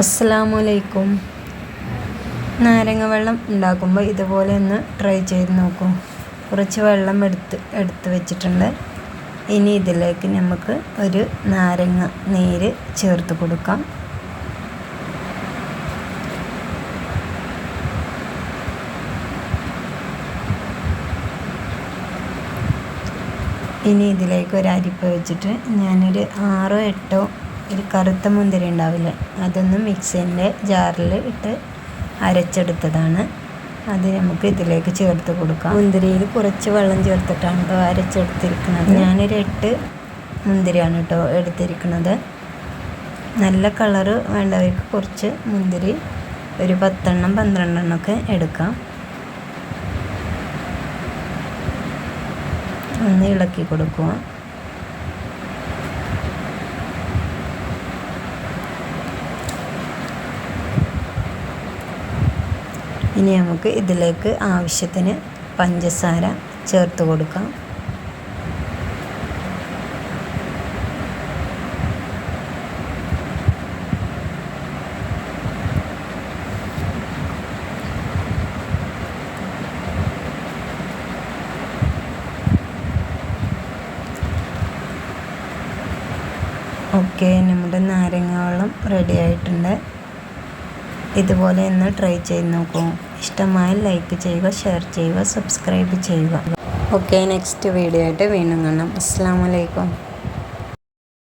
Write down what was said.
അസ്സാമലൈക്കും നാരങ്ങ വെള്ളം ഉണ്ടാക്കുമ്പോൾ ഇതുപോലെ ഒന്ന് ട്രൈ ചെയ്ത് നോക്കൂ. കുറച്ച് വെള്ളം എടുത്ത് എടുത്ത് വെച്ചിട്ടുണ്ട്. ഇനി ഇതിലേക്ക് നമുക്ക് ഒരു നാരങ്ങ നീര് ചേർത്ത് കൊടുക്കാം. ഇനി ഇതിലേക്ക് ഒരു അരിപ്പ വെച്ചിട്ട് ഞാനൊരു ആറോ എട്ടോ ഒരു കറുത്ത മുന്തിരി ഉണ്ടാവില്ല? അതൊന്ന് മിക്സിന്റെ ജാറിൽ ഇട്ട് അരച്ചെടുത്തതാണ്. അത് നമുക്ക് ഇതിലേക്ക് ചേർത്ത് കൊടുക്കാം. മുന്തിരിയിൽ കുറച്ച് വെള്ളം ചേർത്തിട്ടാണ് കേട്ടോ അരച്ചെടുത്തിരിക്കുന്നത്. ഞാനൊരു എട്ട് മുന്തിരിയാണ് കേട്ടോ എടുത്തിരിക്കുന്നത്. നല്ല കളറ് വേണ്ടവർക്ക് കുറച്ച് മുന്തിരി ഒരു പത്തെണ്ണം പന്ത്രണ്ടെണ്ണം ഒക്കെ എടുക്കാം. ഒന്ന് ഇളക്കി കൊടുക്കുക ഇനി നമുക്ക് ഇതിലേക്ക് ആവശ്യത്തിന് പഞ്ചസാര ചേർത്ത് കൊടുക്കാം. ഓക്കെ നമ്മുടെ നാരങ്ങ വെള്ളം റെഡി ആയിട്ടുണ്ട്. ഇതുപോലെ ഒന്ന് ട്രൈ ചെയ്ത് നോക്കൂ. ഇഷ്ടമായി ലൈക്ക് ചെയ്യുക ഷെയർ ചെയ്യുക സബ്സ്ക്രൈബ് ചെയ്യുക. ഓക്കെ നെക്സ്റ്റ് വീഡിയോ ആയിട്ട് വീണ്ടും കാണാം. അസ്സാം വലൈക്കും